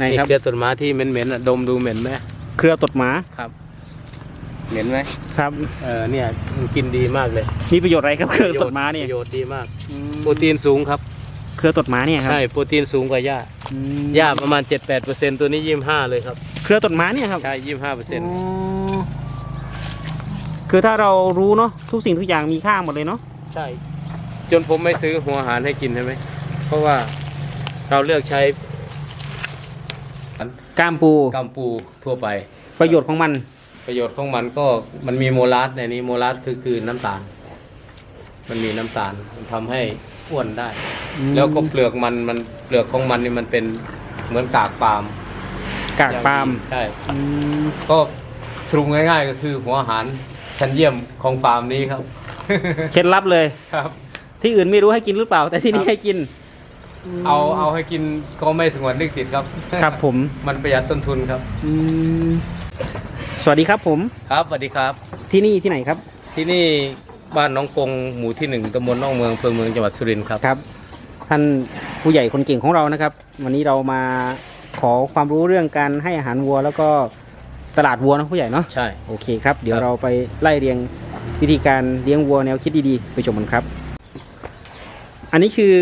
ไหนนี่ครับ เครือต้นไม้ที่เหม็นๆอะดมดูเหม็นไหมเครือตดหมา ครับเหม็นไหมครับ เออเนี่ยมันกินดีมากเลยมีประโยชน์อะไรครับ เครือตดหมาเนี่ยประโยชน์ดีมากอืมโปรตีนสูงครับ เครือตดหมาเนี่ยครับใช่โปรตีนสูงกว่าหญ้าอืมหญ้าประมาณ 7-8%ตัวนี้25เลยครับเครือตดหมาเนี่ยครับใช่25เปอร์เซ็นต์อ๋อคือถ้าเรารู้เนาะทุกสิ่งทุกอย่างมีค่าหมดเลยเนาะ ใช่ จนผมไม่ซื้อหัวอาหารให้กินใช่ไหมเพราะว่าเราเลือกใช้ กล้ามปูกัมปูทั่วไป ประโยชน์ของมัน ประโยชน์ของมันก็มันมีโมลาสในนี้โมลาสคือคือน้ำตาล มันมีน้ำตาลมันทำให้อ้วนได้ อืม แล้วก็เปลือกมันมันเปลือกของมันนี่มันเป็นเหมือนกากปาล์มกากปาล์มอย่งดีใช่ อืมก็สรุปง่ายๆ ก็คือหัวอาหารชั้นเยี่ยมของฟาร์มนี้ครับ เคล็ดลับเลย ครับ ที่อื่นไม่รู้ให้กินหรือเปล่า แต่ที่นี่ครับ ให้กิน เอาเอาให้กินก็ไม่สงวนลิขสิทธิ์ครับ ครับผม มันประหยัดต้นทุนครับ อืมสวัสดีครับผม ครับสวัสดีครับ ที่นี่ที่ไหนครับ ที่นี่บ้านน้องกงหมู่ที่หนึ่งตำบลน้องเมืองอำเภอเมืองจังหวัดสุรินทร์ครับ ครับ ท่านผู้ใหญ่คนเก่งของเรานะครับ วันนี้เรามาขอความรู้เรื่องการให้อาหารวัว แล้วก็ตลาดวัวนะผู้ใหญ่เนาะใช่ โอเคครับ เดี๋ยวครับ เราไปไล่เรียงวิธีการเลี้ยงวัวแนวคิดดีๆ ไปชมกันครับ อันนี้คือ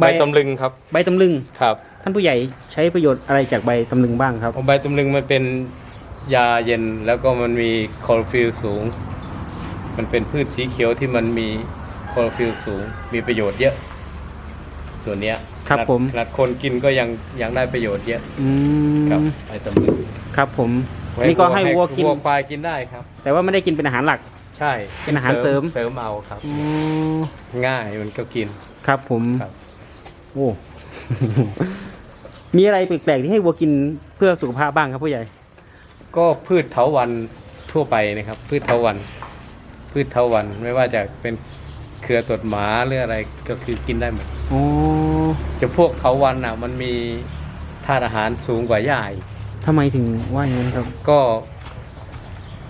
ใบตำลึงครับ ใบตำลึงครับท่านผู้ใหญ่ใช้ประโยชน์อะไรจากใบตำลึงบ้างครับใบตำลึงมันเป็นยาเย็นแล้วก็มันมีคลอโรฟิลสูง มันเป็นพืชสีเขียวที่มันมีคลอโรฟิลสูง มีประโยชน์เยอะส่วนเนี้ยครับขนาดผมขนาดคนกินก็ยังยังได้ประโยชน์เยอะอืครับมใบตำลึงครับผมอันนี้ก็ให้วัวกินวัวควายกินได้ครับ แต่ว่าไม่ได้กินเป็นอาหารหลัก ใช่เป็นอาหารเสริมเสริมเอาครับอืมง่ายมันก็กินครับผมครับ โอ้ มีอะไรแปลกๆที่ให้วัวกินเพื่อสุขภาพบ้างครับผู้ใหญ่ ก็พืชเถาวันทั่วไปนะครับ พืชเถาวัน พืชเถาวันไม่ว่าจะเป็นเครือตดหมาหรืออะไรก็คือกินได้หมดอ๋อจะพวกเถาวันอะ มันมีธาตุอาหารสูงกว่าหญ้าอีกทำไมถึงว่าอย่างนั้นครับ ก็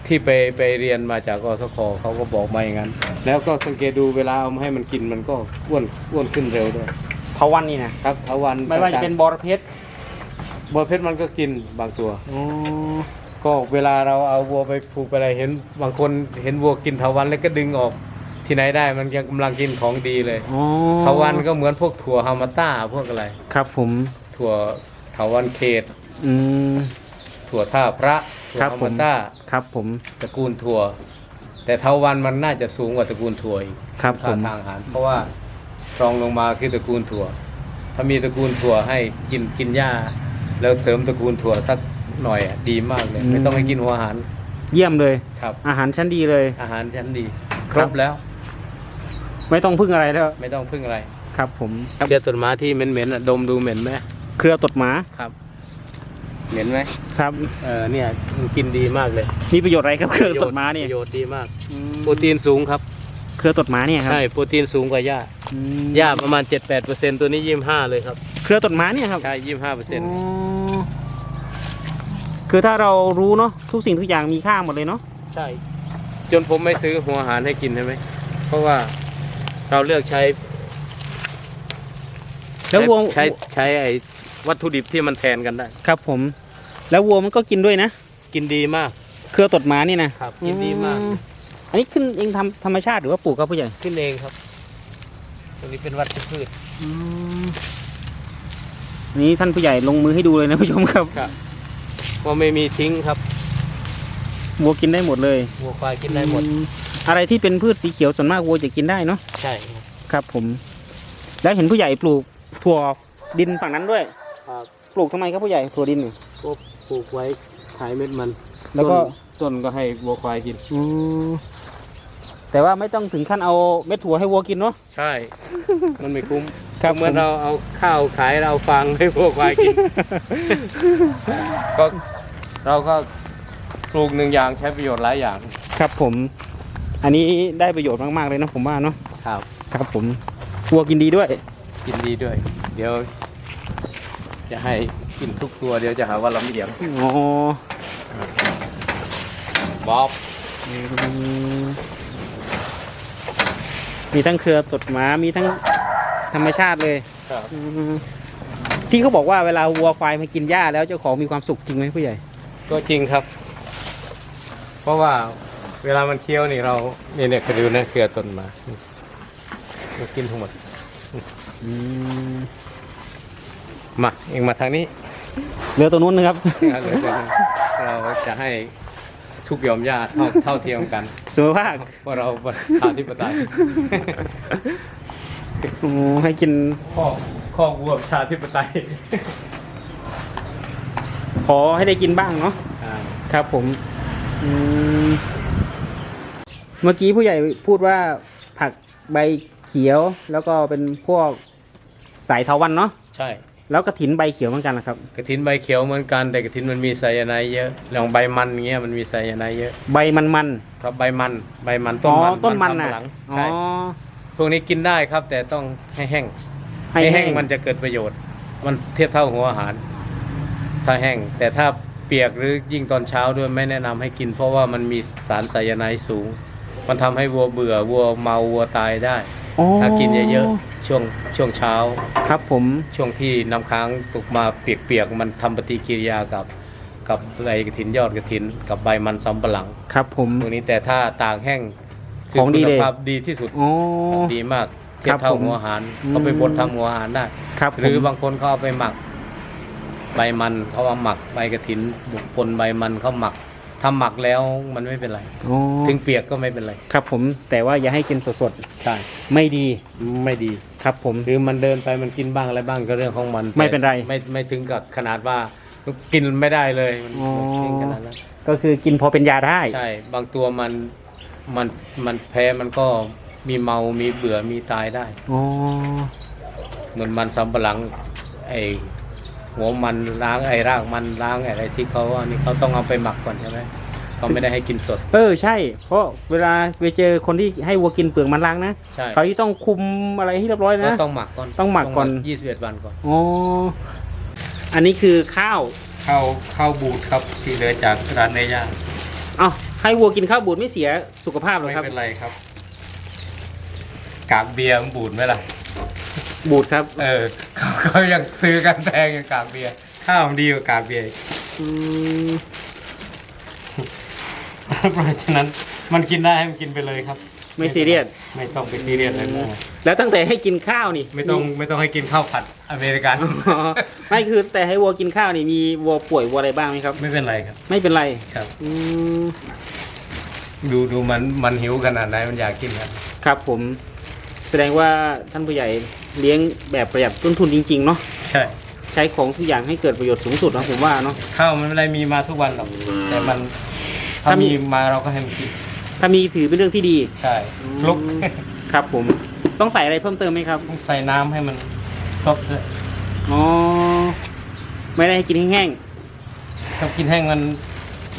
ที่ไปไปเรียนมาจากอสคเขาก็บอกมาอย่างนั้น แล้วก็สังเกตดูเวลาเอามาให้มันกินมันก็อ้วนอ้วนขึ้นเร็วด้วย เทาวันนี่นะครับเถาวันไม่ว่าจะเป็นบอระเพ็ดบัวเพชรมันก็กินบางตัว อ๋อก็เวลาเราเอาวัวไปผูกไปอะไรเห็น บางคนเห็นวัวกินเถาวันแล้วก็ดึงออก ที่ไหนได้มันยังกำลังกินของดีเลยอ๋อเถาวันก็เหมือนพวกถั่วฮามาต้าพวกอะไร ครับผม ถั่วเถาวันเขต อืม ถั่วท่าพระถั่วครับฮาผมมาต้าครับผม ตระกูลถั่ว แต่เถาวันมันน่าจะสูงกว่าตระกูลถั่วอีกครับผค่าม ทางอาหารเพราะว่า รองลงมาคือตระกูลถั่ว ถ้ามีตระกูลถั่วให้กินกินหญ้า แล้วเสริมตระกูลถั่วสักหน่อยอะดีมากเลย ไม่ต้องให้กินหัวอาหารเยี่ยมเลย ครับ อาหารชั้นดีเลย อาหารชั้นดีคครัรบบแล้ว ไม่ต้องพึ่งอะไรแล้วไม่ต้องพึ่งอะไรครับ ผมเครือต้นไม้ที่เหม็นๆอะดมดูเหม็นไหมเครือตดหมาครับ เหม็นไหมครับเออเนี่ยมันกินดีมากเลยมีประโยชน์อะไรครับเครือตดหมาเนี่ยประโยชน์ดีมากอืมโปรตีนสูงครับ เครือตดหมาเนี่ยครับใช่โปรตีนสูงกว่าหญ้าอืม หญ้าประมาณ 7-8%ตัวนี้25เลยครับเครือตดหมาเนี่ยครับใช่25เปอร์เซ็นต์อ๋อคือถ้าเรารู้เนาะทุกสิ่งทุกอย่างมีค่าหมดเลยเนาะใช่ จนผมไม่ซื้อหัวอาหารให้กินใช่ไหมเพราะว่าเราเลือกใช้แล้ววัวใช้ใช้ไอ้วัตถุดิบที่มันแทนกันได้ ครับผม แล้ววัวมันก็กินด้วยนะ กินดีมาก เครือตดหมานี่นะครับ กินดีมากอือันนี้ขึ้นเองทำธรรมชาติหรือว่าปลูกครับผู้ใหญ่ขึ้นเองครับ ตัวนี้เป็นวัชพืชอันนี้ท่านผู้ใหญ่ลงมือให้ดูเลยนะผู้ชมครับครับว่าไม่มีทิ้งครับวัวกินได้หมดเลยวัวควายกินได้หมด อือะไรที่เป็นพืชสีเขียวส่วนมากวัวจะกินได้เนาะใช่ครับครับ ผม แล้วเห็นผู้ใหญ่ปลูกถั่วดินฝั่งนั้นด้วย ครับปลูกทำไมครับผู้ใหญ่ถั่วดินเนี่ยก็ปลูกไว้ขายเม็ดมันแล้วก็ต้นต้นก็ให้วัวควายกิน อืม แต่ว่าไม่ต้องถึงขั้นเอาเม็ดถั่วให้วัวกินเนาะ ใช่ มันไม่คุ้มครับเหมือนผม เราเอาข้าวขายเราเอาฟางให้วัวควายกิน ก็เราก็ปลูกหนึ่งอย่างใช้ประโยชน์หลายอย่างครับผม อันนี้ได้ประโยชน์มากๆเลยนะผมว่าเนาะครับ ครับผมวัวกินดีด้วย กินดีด้วย เดี๋ยว จะให้กินทุกตัวเดี๋ยวจะหาว่าลำเอียงอ๋อบ๊อบ มีทั้งเครือตดหมามีทั้งธรรมชาติเลยครับ อืมจที่เขาบอกว่าเวลาวัวควายมากินหญ้าแล้วเจ้าของมีความสุขจริงไหมผู้ใหญ่ ก็จริงครับ เพราะว่าเวลามันเคี้ยวนี่เราเนี่ยเนี่ยคือดูนะเกลือต้นมามันกินทั้งหมด อืมมาเองมาทางนี้เรือตัวนู้นนะครับ เราจะให้ทุกยอมญาติเท่าเท่าเทียมกัน สุภาพว่าเราประชาธิปไตยโอ้ให้กินข้อข้อวัวประชาธิปไตยขอให้ได้กินบ้างเนาะอ่าครับผมอืมเมื่อกี้ผู้ใหญ่พูดว่าผักใบเขียวแล้วก็เป็นพวกสายเถาวันเนาะใช่ แล้วกระถินใบเขียวเหมือนกันนะครับ กระถินใบเขียวเหมือนกันแต่กระถินมันมีไซยาไนด์เยอะอย่างใบมันเงี้ยมันมีไซยาไนด์เยอะใบมันมันครับใบมันใบมันๆต้นมันอ๋อต้นมันสำน่ะปะหลังอ๋อ ใช่พวกนี้กินได้ครับ แต่ต้องให้แห้งให้ให้แห้แห้งงมันจะเกิดประโยชน์ มันเทียบเท่าหัวอาหาร ถ้าแห้งแต่ถ้าเปียกหรือยิ่งตอนเช้าด้วยไม่แนะนำให้กิน เพราะว่ามันมีสารไซยาไนด์สูง มันทำให้วัวเบื่อวัวเมาวัวตายได้ อ๋อถ้ากินเยอะๆช่วงช่วงเช้า ครับผม ช่วงที่น้ำค้างตกมาเปียกๆมันทำปฏิกิริยากับ กับใบกระถินยอดกระถิน กับใบมันสำปะหลังครับผมพวกนี้แต่ถ้าตากแห้งคืของดีคุเลณยภาพดีที่สุด อ๋อ ดีมากเทียครับบเท่าผมหัวอาหารอืม เขาไปบดทำหัวอาหารได้ครับผมหรือบางคนเขาเอาไปหมัก ใบมันเขาเอาหมักใบกระถินบุกปนใบมันเขาหมัก ทำหมักแล้วมันไม่เป็นไร อ๋อถึงเปียกก็ไม่เป็นไรครับผมแต่ว่าอย่าให้กินสดใช่ๆ ไม่ดีไม่ดี ครับผม หรือมันเดินไปมันกินบ้างอะไรบ้างก็เรื่องของมันไม่เป็นไรแต่ไม่ไม่ถึงกับขนาดว่ากินไม่ได้เลยมันอ๋อไม่ถึงขนาดนั้นก็คือกินพอเป็นยาได้ ใช่ บางตัวมันมันมันแพ้มันก็มีเมา มีเบื่อมีตายได้ อ๋อ เหมือนมันสำปะหลังไอ หัวมันล้างไอรากมันล้างอะไรที่เขาอันนี้เขาต้องเอาไปหมักก่อนใช่ไหมเขาไม่ได้ให้กินสด เออใช่ เพราะเวลาไปเจอคนที่ให้วัวกินเปลือกมันล้างนะใช่เขาที่ต้องคุมอะไรให้เรียบร้อยก็นะต้องหมักก่อนต้องหมักก่อน ยี่สิบเอ็ดวันก่อนอ๋ออันนี้คือข้าวข้าวข้าวบูดครับที่เหลือจากร้านเนื้อย่างเอ้าให้วัวกินข้าวบูดไม่เสียสุขภาพหรอไม่ครับเป็นไรครับ กากเบียร์มันบูดไหมล่ะ บูดครับเออเขาเขายังซื้อกันแพงอย่างกากเบียร์ข้าวมันดีกว่ากากเบียร์อืมเพราะฉะนั้นมันกินได้ให้มันกินไปเลยครับ ไม่ซีเรียส ไม่ต้องไปซีเรียสอะไรมากแล้วตั้งแต่ให้กินข้าวนี่ไม่ต้องไม่ต้องให้กินข้าวผัดอเมริกันอ๋อไม่คือแต่ให้วัวกินข้าวนี่มีวัวป่วยวัวอะไรบ้างไหมครับ ไม่เป็นไรครับไม่เป็นไรครับ อืมดูดูมันมันหิวขนาดไหนมันอยากกินครับ ครับผม แสดงว่าท่านผู้ใหญ่ เลี้ยงแบบประหยัดต้นทุนจริงๆเนาะใช่ใช้ของทุกอย่างให้เกิดประโยชน์สูงสุดนะผมว่าเนาะข้าวมันไม่ได้มีมาทุกวันหรอกแต่มันถ้าถ้ามีมีมาเราก็ให้มันกินถ้ามีถือเป็นเรื่องที่ดีใช่คลุกครับผมต้องใส่อะไรเพิ่มเติมไหมครับต้องใส่น้ำให้มันซดด้วยอ๋อไม่ได้ให้กินแห้งถ้ากินแห้งมัน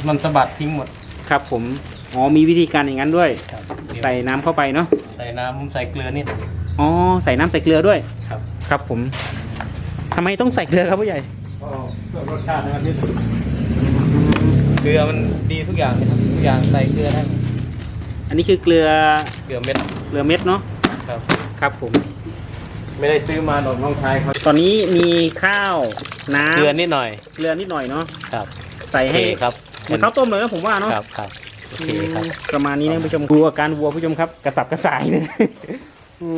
มันสะบัดทิ้งหมดๆครับผมอ๋อมีวิธีการอย่างนั้นด้วยครับใส่น้ำเข้าไปเนาะใส่น้ำผมใส่เกลือนิด อ๋อใส่น้ำใส่เกลือด้วย ครับครับผมทำไมต้องใส่เกลือครับผู้ใหญ่ก็เพื่อรสชาติให้มันนิดเกลือมันดีทุกอย่างนะครับทุกอย่างใส่เกลือได้หมดอันนี้คือเกลือเกลือเม็ดเกลือเม็ดเนาะครับ ครับผม ไม่ได้ซื้อมาหรอกน้องชายเขาตอนนี้มีข้าวน้ำเกลือนิดหน่อยเกลือนิดหน่อยเนาะครับใส่ให้โอเคครับเหมือนข้าวต้มเลยนะผมว่าเนาะครับครับโอเคครับอืมประมาณนี้นะผู้ชมดูอาการวัวผู้ชมครับ กระสับกระส่ายเลยอืม โอ้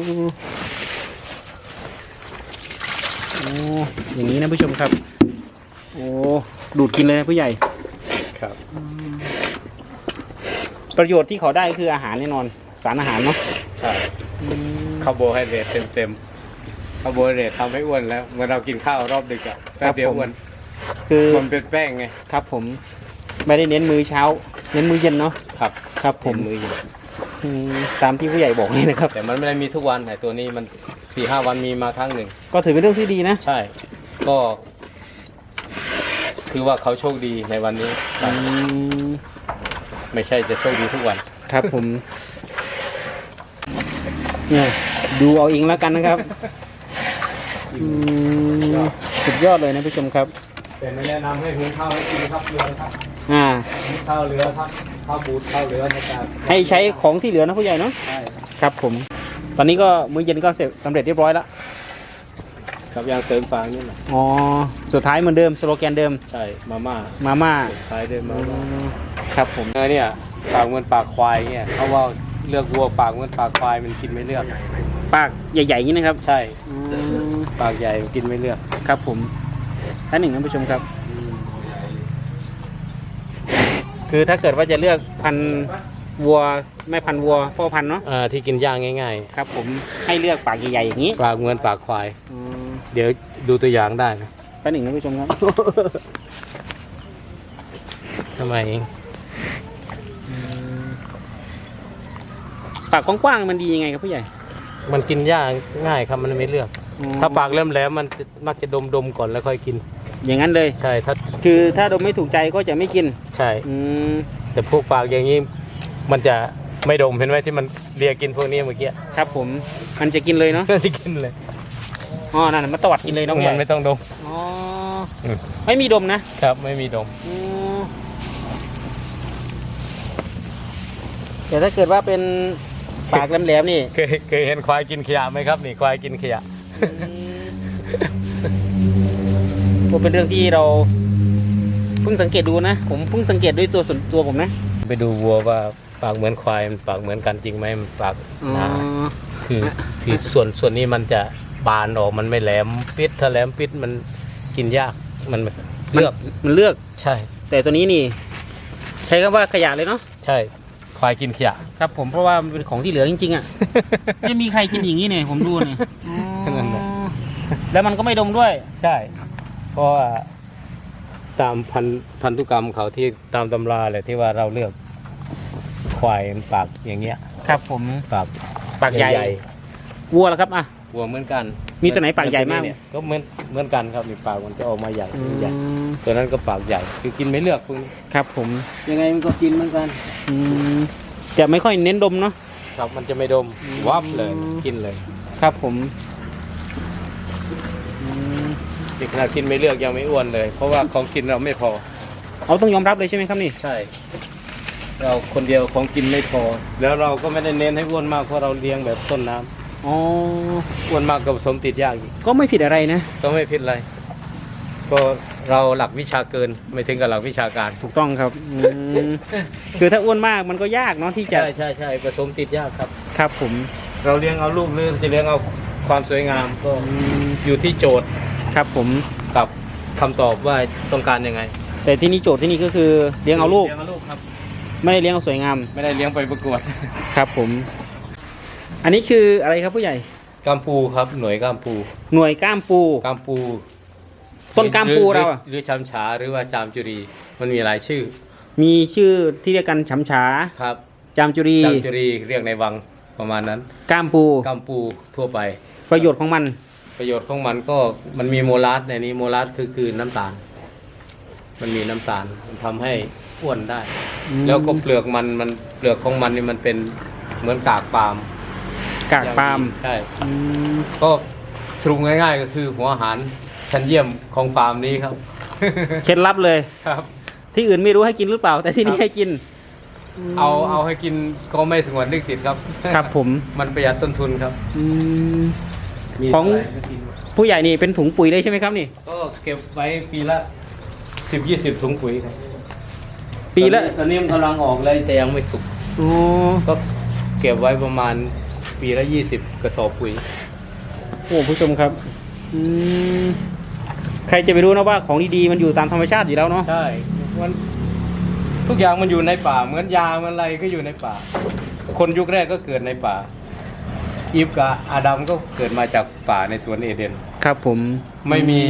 อย่างนี้นะผู้ชมครับ โอ้ดูดกินเลยนะผู้ใหญ่ครับ ประโยชน์ที่เขาได้คืออาหารแน่นอน สารอาหารเนาะใช่คาร์โบไฮเดรตเต็มเต็มๆคาร์โบไฮเดรตทำให้อ้วนแล้วเมื่อเรากินข้าวรอบดึกอะแป๊บเดียวอ้วนคือมันเป็นแป้งไงครับ ผมไม่ได้เน้นมื้อเช้า เน้นมื้อเย็นเนาะครับ ครับผมมืออยู่ อืมตามที่ผู้ใหญ่บอกเลยนะครับ แต่มันไม่ได้มีทุกวันไอ้ตัวนี้มันสี่ห้าวันมีมาครั้งหนึ่ง ก็ถือเป็นเรื่องที่ดีนะ ใช่ ก็ คือว่าเขาโชคดีในวันนี้ อืม ไม่ใช่จะโชคดีทุกวัน ครับผม เนี่ยดูเอาเองแล้วกันนะครับอืมสุดยอดเลยนะผู้ชมครับ แต่ไม่แนะนำให้หุงข้าวให้กินครับเรือครับ อ่าหุงข้าวเรือครับข้าวบูดข้าวเรือนะครับให้ใช้ของที่เหลือนะผู้ใหญ่เนาะใช่ครับผม ตอนนี้ก็มื้อเย็นก็เสร็จสำเร็จเรียบร้อยแล้วเคกับยางเสริมฟางนี่แหละอ๋อสุดท้ายเหมือนเดิมสโลแกนเดิมใช่มาม่ามาม่าขายด้วยมาม่าครับผมเออเนี่ยปากเหมือนปากควายเนี่ยเขาว่าเลือกวัวปากเหมือนปากควายมันกินไม่เลือก ปากใหญ่ๆอย่างนี้นะครับใช่ อืมปากใหญ่มันกินไม่เลือก ครับผมท่านหนึ่งท่านผู้ชมครับ คือถ้าเกิดว่าจะเลือกพันธุ์วัวแม่พันธุ์วัวพ่อพันธุ์เนาะอ่าที่กินย่างง่ายครับ ผมให้เลือกปากใหญ่ๆอย่างนี้ๆปากเหมือนปากควาย อืมเดี๋ยวดูตัวอย่างได้นะท่านหนึ่งท่านผู้ชมครับทำไมเองปากกว้างๆมันดียังไงครับผู้ใหญ่มันกินย่างง่ายครับมันไม่เลือกอืมถ้าปากแหลมๆมันจะมักจะดมๆก่อนแล้วค่อยกิน อย่างนั้นเลย ใช่ถ้าคือถ้าดมไม่ถูกใจก็จะไม่กิน ใช่ อืม แต่พวกปากอย่างนี้มันจะไม่ดมเห็นไหมที่มันเลียกินพวกนี้เมื่อกี้ครับผม มันจะกินเลยเนาะ ที่กินเลยอ๋อ นั่นนะมันตวัดกินเลยเนาะผู้ใหมัญ่นไม่ต้องดม อ๋ออืมไม่มีดมนะครับไม่มีดม อืมแต่ถ้าเกิดว่าเป็นปากแหลมๆนี่ เคยเคยเห็นควายกินขยะไหมครับ นี่ควายกินขยะ ก็เป็นเรื่องที่เราเพิ่งสังเกตดูนะ ผมเพิ่งสังเกตด้วยตัวส่วนตัวผมนะ ไปดูวัวว่าปากเหมือนควายมันปากเหมือนกันจริงไหมมันปากอ๋อหนาคือคือส่วนส่วนนี้มันจะบานออกมันไม่แหลมปิดถ้าแหลมปิดมันกินยากมันเลือกมันเลือกใช่ แต่ตัวนี้นี่ ใช้คำว่าขยะเลยเนาะใช่ควายกินขยะครับ ผมเพราะว่ามันเป็นของที่เหลือจริงๆอะไม่มีใครกินอย่างนี้เนี่ยผมดูเนี่ยอ๋อนั่นแหละแล้วมันก็ไม่ดมด้วยใช่ เพราะว่าตามพันพันธุกรรมเขาที่ตามตำราเลยที่ว่าเราเลือกควายมันปากอย่างเงี้ยครับผมปากปากใหญ่วัวแล้วครับอะวัวเหมือนกันมีตัวไหนปากใหญ่มาก เนี่ยก็เหมือนเหมือนกันครับมีปากมันจะออกมาใหญ่อืใหญ่มตัวนั้นก็ปากใหญ่คือกินไม่เลือกพวกนี้ครับ ผมยังไงมันก็กินเหมือนกันอืมจะไม่ค่อยเน้นดมเนาะครับมันจะไม่ดมอืมวับเลยกินเลย ครับผมอืม นี่ขนาดกินไม่เลือกยังไม่อ้วนเลย เพราะว่าของกินเราไม่พอ เอาต้องยอมรับเลยใช่ไหมครับนี่ ใช่ เราคนเดียวของกินไม่พอ แล้วเราก็ไม่ได้เน้นให้อ้วนมากเพราะเราเลี้ยงแบบต้นน้ำอ๋อ อ้วนมากก็ผสมติดยากอีกก็ไม่ผิดอะไรนะ ก็ไม่ผิดอะไร ก็เราหลักวิชาเกินไม่ถึงกับหลักวิชาการ ถูกต้องครับอืมคือถ้าอ้วนมากมันก็ยากเนาะที่จะใช่ใช่ใช่ผสมติดยากครับ ครับผมเราเลี้ยงเอาลูกหรือจะเลี้ยงเอาความสวยงามก็อืมอยู่ที่โจทย์ ครับ ผมกับคำตอบว่าต้องการยังไงแต่ที่นี่โจทย์ที่นี่ก็คือเลี้ยงเอาลูก เลี้ยงเอาลูกครับไม่ได้เลี้ยงเอาสวยงาม ไม่ได้เลี้ยงไปประกวดครับผม อันนี้คืออะไรครับผู้ใหญ่ กามปูครับ หน่วยกามปูหน่วยก้ามปู กามปูต้นกามปูหอเราอะหรือชำฉาหรือว่าจามจุรีมันมีหลายชื่อมีชื่อที่เรียกกันฉำฉา ครับจามจุรี จามจุรีเรียกในวังประมาณนั้นก้ามปูกามปูทั่วไป ประโยชน์ของมัน ประโยชน์ของมันก็มันมีโมลาสในนี้โมลาสคือคือน้ำตาล มันมีน้ำตาลมันทำให้อ้วนได้แล้วก็เปลือกมันมันเปลือกของมันนี่มันเป็นเหมือนกากปาล์มกากปาล์มใช่ อืมก็สรุปง่าย ๆ ก็คือหัวอาหารชั้นเยี่ยมของฟาร์มนี้ครับ เคล็ดลับเลย ครับ ที่อื่นไม่รู้ให้กินหรือเปล่า แต่ที่นี่ครับ ให้กินเอาเอาให้กินก็ไม่สงวนลิขสิทธิ์ครับ ครับผม มันประหยัดต้นทุนครับ อืม มีของเท่าไหร่ก็กินผู้ใหญ่นี่เป็นถุงปุ๋ยเลยใช่ไหมครับนี่ ก็เก็บไว้ปีละสิบยี่สิบถุงปุ๋ยครับปีละตอนนี้มันกำลังออกเลยแต่ยังไม่สุก โอ้ก็เก็บไว้ประมาณปีละยี่สิบกระสอบปุ๋ย โหผู้ชมครับอืมใครจะไปรู้นะว่าของดีๆมันอยู่ตามธรรมชาติอยู่แล้วเนาะ ใช่มันทุกอย่างมันอยู่ในป่า เหมือนยาเหมือนอะไรก็อยู่ในป่า คนยุคแรกก็เกิดในป่า อีฟกับอาดัมก็เกิดมาจากป่าในสวนเอเดน ครับผมไม่มี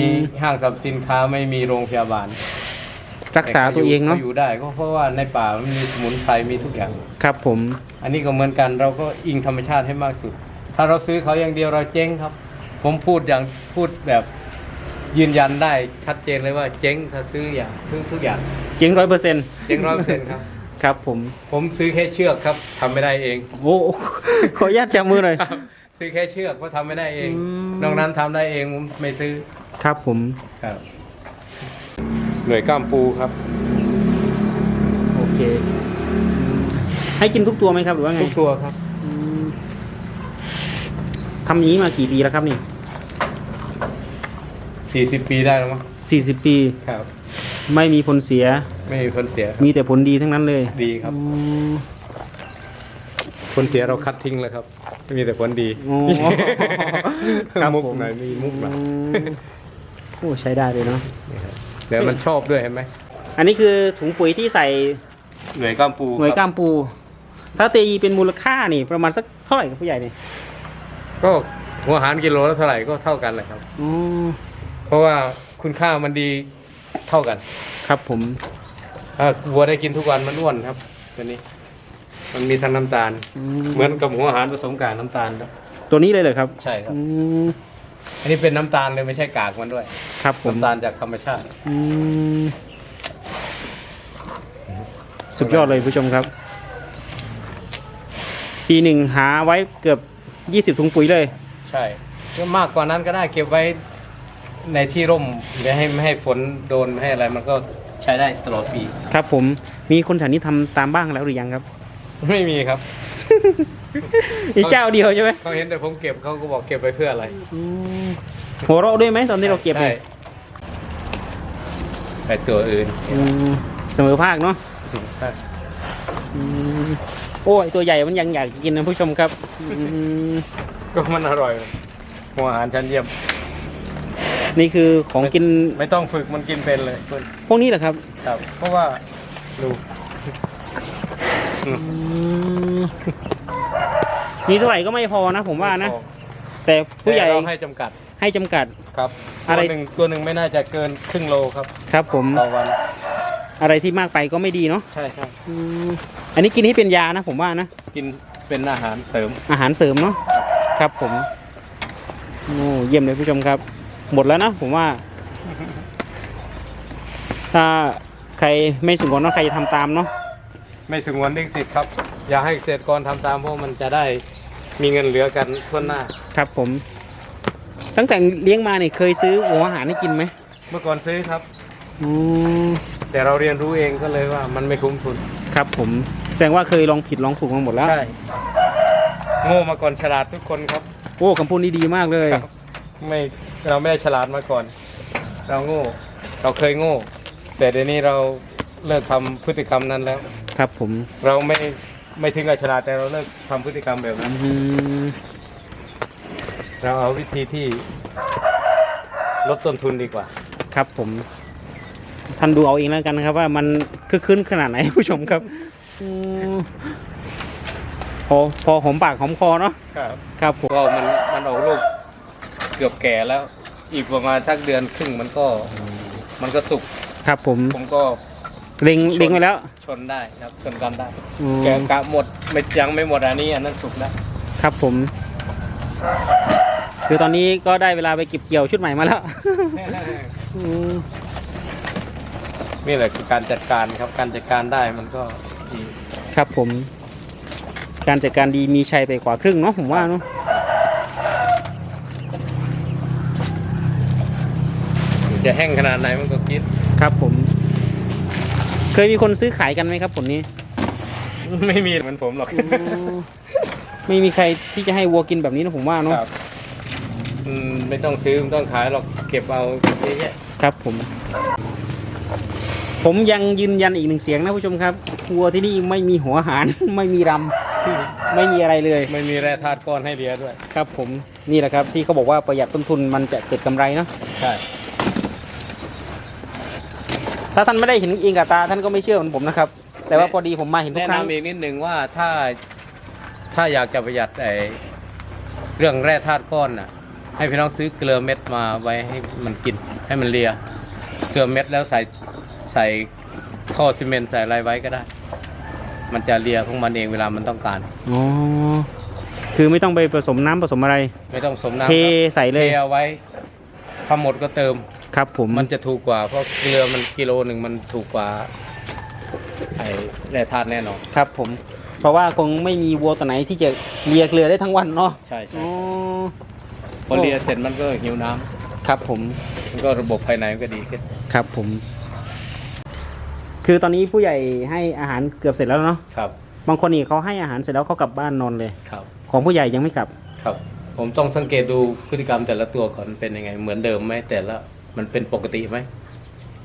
ห้างสรรพสินค้าไม่มีโรงพยาบาลรักษาตัวเองเนาะขอยู่ได้ก็เพราะว่าในป่ามันมีสมุนไพรมีทุกอย่าง ครับผม อันนี้ก็เหมือนกันเราก็อิงธรรมชาติให้มากสุด ถ้าเราซื้อเขาอย่างเดียวเราเจ๊งครับ ผมพูดอย่างพูดแบบยืนยันได้ชัดเจนเลยว่าเจ๊งถ้าซื้ออย่างซื้อทุกอย่าง เจ๊งร้อยเปอร์เซ็นต์เจ๊งร้อยเปอร์เซ็นต์ครับ ครับผมผมซื้อแค่เชือกครับทำไม่ได้เอง โอ้ ขออนุญาตจับมือหน่อย ครับซื้อแค่เชือกเพราะทำไม่ได้เอง อืม นอกนั้นทำได้เองผมไม่ซื้อครับผม ครับ หน่วยก้ามปูครับ โอเคให้กินทุกตัวไหมครับหรือว่าไงทุกตัวครับ อืมทำอย่างนี้มากี่ปีแล้วครับนี่สี่สิบปีได้แล้วมั้งสี่สิบปี ครับ ไม่มีผลเสีย ไม่มีผลเสียมีแต่ผลดีทั้งนั้นเลยดีครับ อืมผลเสียเราคัดทิ้งแล้วครับ ไม่มีแต่ผลดีอ๋อครับมุกผมไหนมีมุกไหนอืมโอ้ใช้ได้เลยเนาะ นี่ครับเดี๋ยวมันชอบด้วยเห็นไหมอันนี้คือถุงปุ๋ยที่ใส่หน่วยก้ามปูหน่วยครับก้ามปู ถ้าตีเป็นมูลค่านี่ประมาณสักเท่าไหร่ครับผู้ใหญ่เนี่ยก็หัวอาหารกิโลละเท่าไหร่ก็เท่ากันเลยครับอ๋อเพราะว่าคุณค่ามันดี เท่ากันครับผมถ้าวัวได้กินทุกวันมันอ้วนครับตัวนี้ มันมีทั้งน้ำตาลอืเหมือนกับหัวอาหารผสมกับน้ำตาลครับตัวนี้เลยเหรอครับใช่ครับ อืมอันนี้เป็นน้ำตาลเลยไม่ใช่กากมันด้วยครับผมน้ำตาลจากธรรมชาติ อืมสุดยอดเลยผู้ชมครับ ปีหนึ่งหาไว้เกือบยี่สิบถุงปุ๋ยเลย ใช่ก็มากกว่านั้นก็ได้เก็บไว้ ในที่ร่มไม่ให้ไม่ให้ฝนโดนไม่ให้อะไรมันก็ใช้ได้ตลอดปี ครับผมมีคนแถวนี้ทำตามบ้างแล้วหรือยังครับ ไม่มีครับ มีเจ้าเดียวใช่ไหมเขาเห็นแต่ผมเก็บเขาก็บอกเก็บไปเพื่ออะไรอืมหัวเราะด้วยไหมตอนที่เราเก็บใช่เนี่ยแต่ตัวอื่นอืมเสมอภาคเนาะใช่อืมโอ้ยตัวใหญ่มันยังอยากกินนะผู้ชมครับอืมก็มันอร่อยหัวอาหารชั้นเยี่ยม นี่คือของกินไม่ต้องฝึกมันกินเป็นเลยเพื่อนพวกนี้เหรอครับครับ เพราะว่าดูอืมมีเท่าไหร่ก็ไม่พอนะ ผมว่านะ แต่ผู้ใหญ่แต่เราให้จำกัดให้จำกัดครับอะไรตัวหนึ่งตัวหนึ่งไม่น่าจะเกินครึ่งโลครับ ครับ ผมต่อวัน อะไรที่มากไปก็ไม่ดีเนาะใช่ใช่อืมอันนี้กินให้เป็นยานะ ผมว่านะกินเป็นอาหารเสริมอาหารเสริมเนาะครับผมโอ้เยี่ยมเลยผู้ชมครับ หมดแล้วนะผมว่า ถ้าใครไม่สมควรเนาะใครจะทำตามเนาะไม่สงวนลิขสิทธิ์ครับ อย่าให้เกษตรกรทำตามเพราะมันจะได้มีเงินเหลือกันทั่วหน้า ครับ ผม ตั้งแต่เลี้ยงมาเนี่ยเคยซื้อหัวอาหารให้กินไหมเมื่อก่อนซื้อครับ อืมแต่เราเรียนรู้เองก็เลยว่ามันไม่คุ้มทุนครับ ผมแสดงว่าเคยลองผิดลองถูกมาหมดแล้วใช่โง่มาก่อนฉลาดทุกคนครับ โอ้คำพูดนี้ดีมากเลย ครับ ไม่เราไม่ได้ฉลาดมาก่อน เราโง่ เราเคยโง่ แต่เดี๋ยวนี้เราเลิกทำพฤติกรรมนั้นแล้ว ครับผมเราไม่ไม่ถึงกับฉลาดแต่เราเลิกทำพฤติกรรมแบบนั้น อืมเราเอาวิธีที่ลดต้นทุนดีกว่า ครับผม ท่านดูเอาเองแล้วกันนะครับ ว่ามันคึกคืนขนาดไหน ผู้ชมครับอืมพอพอหอมปากหอมคอเนาะครับ ครับผม ก็มันมันออกลูก เกือบแก่แล้ว อีกประมาณสักเดือนครึ่งมันก็มันก็สุก ครับผมผมก็เล็งเล็งไว้แล้ว ชนได้ครับชนกันได้ อืม แกะกะหมดไม่ยังไม่หมดอันนี้อันนั้นสุกได้ครับผม คือตอนนี้ก็ได้เวลาไปเก็บเกี่ยวชุดใหม่มาแล้ว อืมนี่แหละคือการจัดการครับการจัดการได้มันก็ดีครับผม การจัดการดีมีชัยไปกว่าครึ่งเนาะผมว่าเนาะ จะแห้งขนาดไหนมันก็กินครับผม เคยมีคนซื้อขายกันไหมครับผลนี้ ไม่มีเหมือนผมหรอกไม่มีใครที่จะให้วัวกินแบบนี้นะผมว่าเนาะครับอืมไม่ต้องซื้อไม่ต้องขายหรอกเก็บเอาเยอะแยะครับผม ผมยังยืนยันอีกหนึ่งเสียงนะผู้ชมครับวัวที่นี่ไม่มีหัวหาร ไม่มีรำไม่มีอะไรเลย ไม่มีแร่ธาตุก้อนให้เลียด้วย ครับผมนี่แหละครับที่เขาบอกว่าประหยัดต้นทุนมันจะเกิดกำไรเนาะใช่ ถ้าท่านไม่ได้เห็นเองกับตาท่านก็ไม่เชื่อเหมือนผมนะครับ แต่ว่าพอดีผมมาเห็นทุกแนะครั้ง นำอีกนิดหนึ่งว่าถ้าถ้าอยากจะประหยัดไอ้เรื่องแร่ธาตุก้อนน่ะ ให้พี่น้องซื้อเกลือเม็ดมาไว้ให้มันกินให้มันเลีย เกลือเม็ดแล้วใส่ใส่ท่อซีเมนต์ใส่อะไรไว้ก็ได้ มันจะเลียของมันเองเวลามันต้องการ อ๋อ คือไม่ต้องไปผสมน้ำผสมอะไร ไม่ต้องสมน้ำเทครับใส่เลย เทเอาไว้ทำหมดก็เติม ครับผมมันจะถูกกว่าเพราะเกลือมันกิโลหนึ่งมันถูกกว่าไอ้แร่ธาตุแน่นอนครับผม เพราะว่าคงไม่มีวัวตัวไหนที่จะเลียเกลือได้ทั้งวันเนาะใช่ใช่อ๋อพอเลียเสร็จมันก็หิวน้ำครับผม มันก็ระบบภายในมันก็ดีขึ้นครับผม คือตอนนี้ผู้ใหญ่ให้อาหารเกือบเสร็จแล้วเนาะ ครับบางคนนี่เขาให้อาหารเสร็จแล้วเขากลับบ้านนอนเลย ครับของผู้ใหญ่ยังไม่กลับ ครับ ผมต้องสังเกตดูพฤติกรรมแต่ละตัวก่อนเป็นยังไง เหมือนเดิมไหมแต่ละ มันเป็นปกติไหม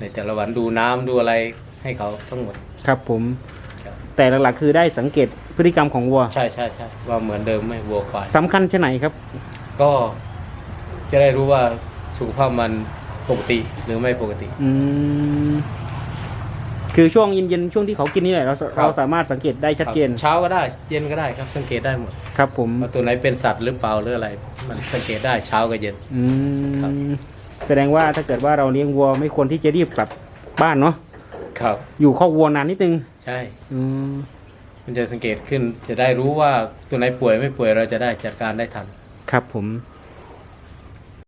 ในแต่ละวันดูน้ำดูอะไรให้เขาทั้งหมด ครับผม ครับ แต่หลักๆ คือได้สังเกตพฤติกรรมของวัวใช่ใช่ใช่ว่าเหมือนเดิมไหมวัวควาย สำคัญแค่ไหนครับ ก็จะได้รู้ว่าสุขภาพมันปกติหรือไม่ปกติ อืม คือช่วงเย็นๆช่วงที่เขากินนี่แหละเราครับ เราสามารถสังเกตได้ชัดเจนครับเช้าก็ได้เย็นก็ได้ครับ สังเกตได้หมดครับผม ว่าตัวไหนเป็นสัตว์หรือเปล่าหรืออะไร มันสังเกตได้เช้ากับเย็น อืครับมแส ดงว่าถ้าเกิดว่าเราเลี้ยงวัวไม่ควรที่จะรีบกลับบ้านเนาะครับ อยู่คอกวัวนานนิดนึงใช่ อืมมันจะสังเกตขึ้นจะได้รู้ว่าตัวไหนป่วยไม่ป่วยเราจะได้จัดการได้ทัน ครับผมค